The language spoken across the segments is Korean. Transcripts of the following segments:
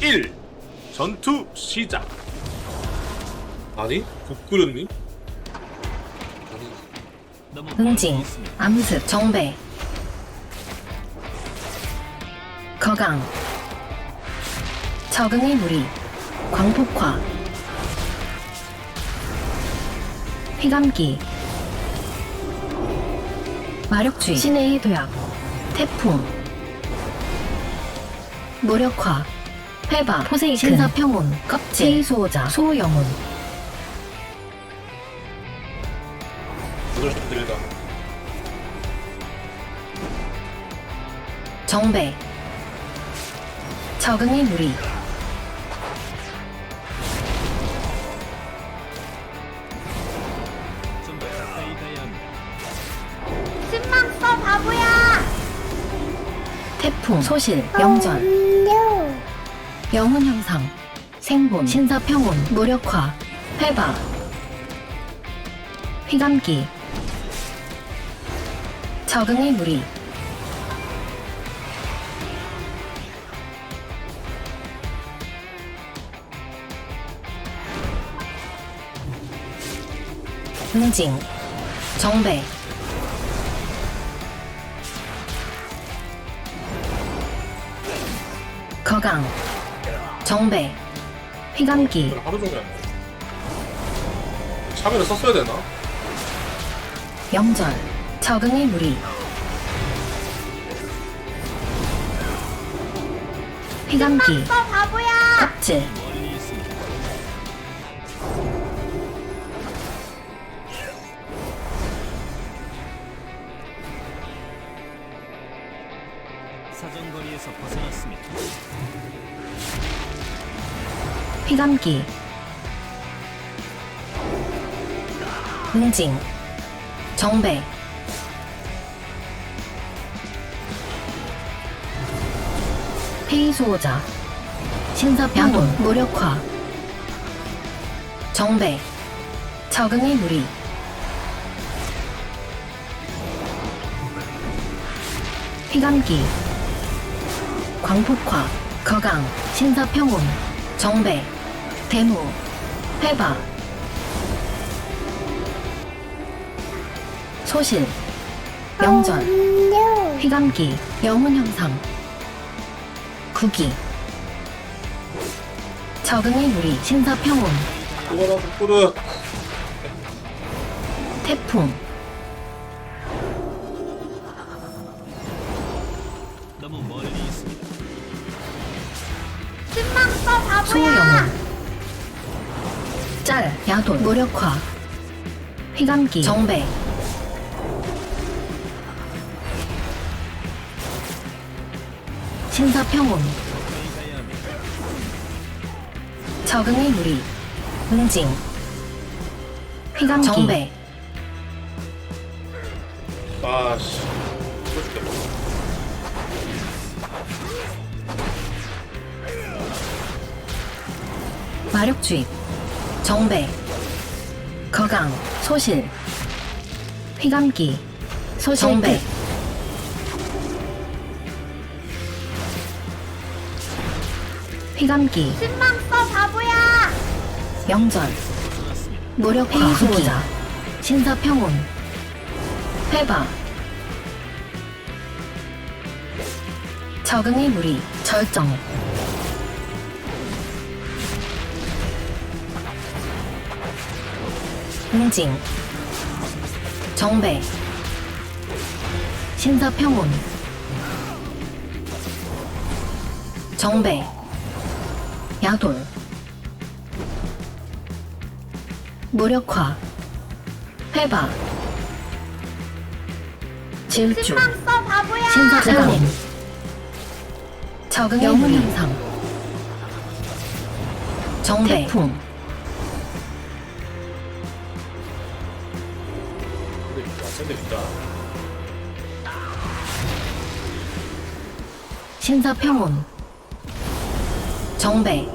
일. 전투 시작. 아니? 국그릇님? 아니. 응징, 암습, 정배, 거강, 적응의 무리, 광폭화, 휘감기, 마력주의, 신의 도약, 태풍, 무력화, 회바, 포세이큰, 신사평온, 껍질, 세이수호자, 소영혼. 정배. 적응의 무리 태풍 소실 영전 영혼 형상 생본 신사평온 무력화 회바 휘감기 적응의 무리. 응징 정배 거강 정배 휘감기 이걸 하루 종일 썼어야 되나? 영절 적응의 무리 휘감기 써 바보야. 껍질 휘감기. 응징. 정배. 폐의수호자. 신사평온. 무력화. 정배. 적응의 무리. 휘감기. 광폭화. 거강. 신사평온. 정배 대무 회바. 소실 영전. 휘감기 영혼 형상. 구기. 적응의 무리 국그릇. 태풍 짤 야돌 무력화 휘감기 정배. 신사평온. 적응의 무리 응징. 휘감기. 정배. 아씨. 마력주입 정배 거강 소실 휘감기 소실 정배. 휘감기. 신망 써 바보야. 영전. 벗어났습니다. 무력화. 회의 수호자. 신사평온. 회바 적응의 무리 절정 응징. 정배. 신사평온. 정배. 야돌. 무력화. 회바. 질주. 신사평온 적응의 영혼 형상 정배. 태풍 센데 진짜. 신사평온. 정배.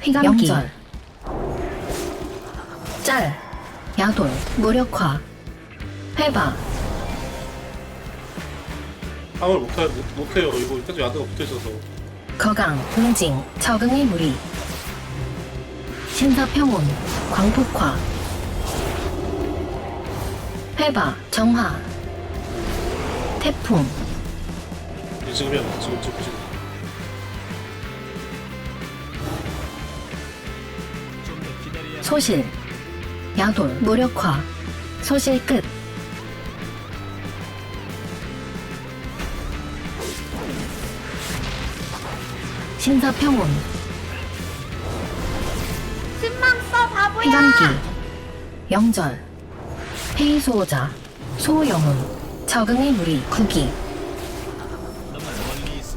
휘감기. 영절. 짤. 야돌. 무력화. 회바. 방을 못해, 못, 못해요. 이거 여기까지 야드가 붙어있어서. 거강, 응징, 적응의 무리. 신사평온, 광폭화. 회바, 정화. 태풍, 이제 지금. 지금, 지금, 소실. 야돌, 무력화. 소실 끝. 신사평온, 신망 써 바보야. 회감기, 영절, 폐의수호자, 소영운, 적응의 무리, 구기.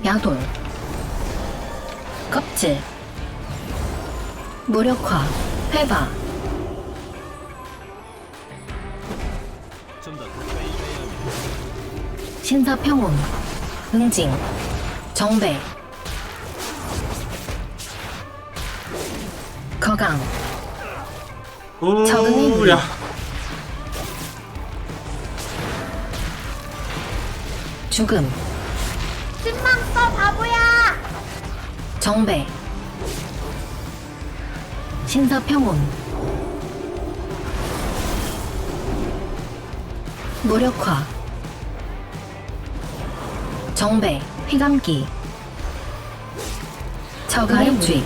야돌, 껍질, 무력화, 회바. 신사평온, 응징, 정배, 거강, 적응이 오, 야. 죽음, 신망 써 바보야. 정배, 신사평온, 무력화, 정배, 휘감기, 적응의 무리,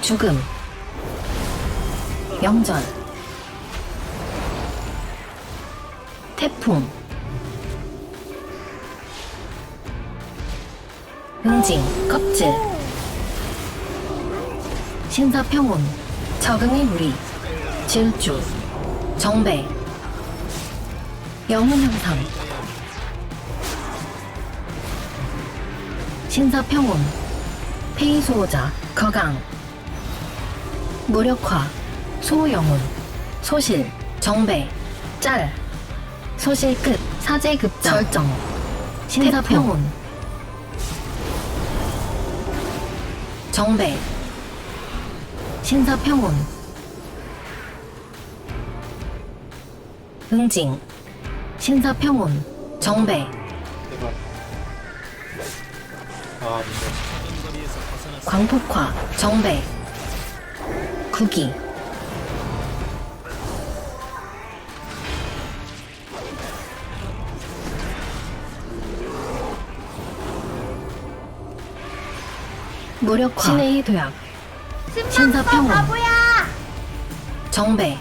죽음, 영절, 태풍, 응징, 껍질, 신사평온, 적응의 무리, 질주, 정배, 영혼 형상, 신사평온, 폐의수호자, 거강, 무력화, 소영운, 소실, 정배, 짤, 소실 끝, 사제급장, 절정, 신사평온, 정배, 신사평온, 응징, 신사평온, 정배, 대박. 아, 진짜. 광폭화, 정배, 구기, 무력화, 신의 도약, 신사평온. 바보야. 정배.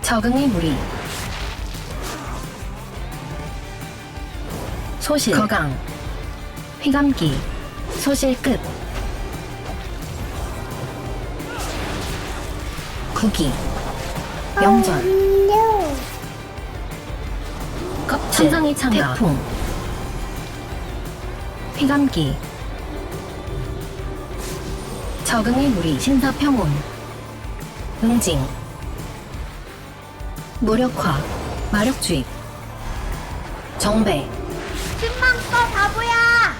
적응의 무리, 소실, 거강, 휘감기, 소실 끝, 구기, 영절, 껍질, 천상의 창가, 태풍, 휘감기, 적응의 무리, 신사평온, 응징, 무력화, 마력주입, 정배, 신망 써 바보야.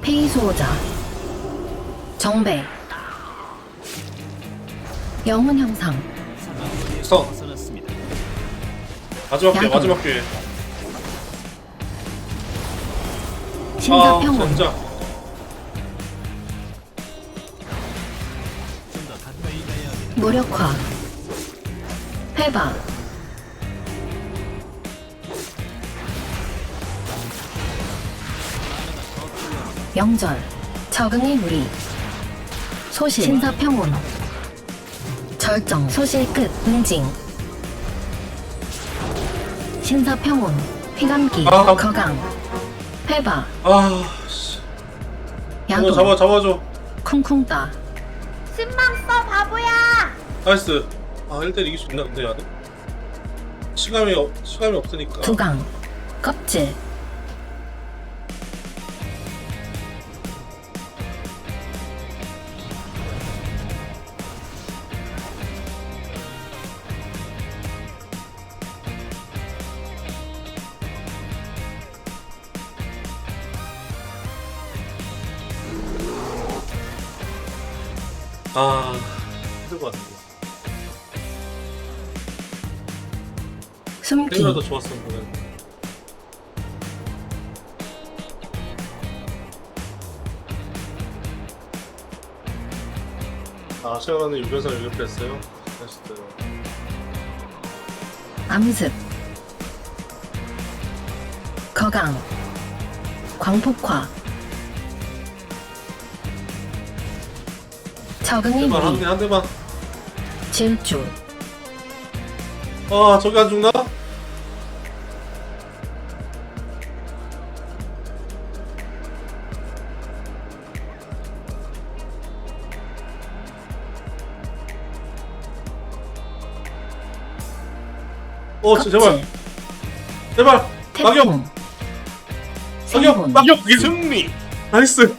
폐의수호자, 정배, 영혼 형상. 벗어났습니다. 마지막 기회. 마지막 기회. 아, 신사평온, 진짜. 무력화, 회바, 영절, 적응의 무리, 소실, 신사평온, 절정, 소실 끝, 응징, 신사평온, 휘감기, 아. 거강, 회바, 아, 씨. 잡아, 잡아줘. 쿵쿵 따, 신망 써 바보야. 나이스. 아, 1대1 이길 수 있나, 근데 야드? 시간이, 없, 시간이 없으니까. 두강, 껍질, 아. 힘들 것 같아 숨기. 땡이라도 좋았었는데 아 시간은 유변상 유격했어요? 테스트 암습. 거강. 광폭화 적응의 한대만 무리 한대 한 대만. 질주. 아 저기 안 죽나? 어 제- 제발 껍질. 제발. 태풍. 낙엽 낙엽 생분 낙엽 승리 나이스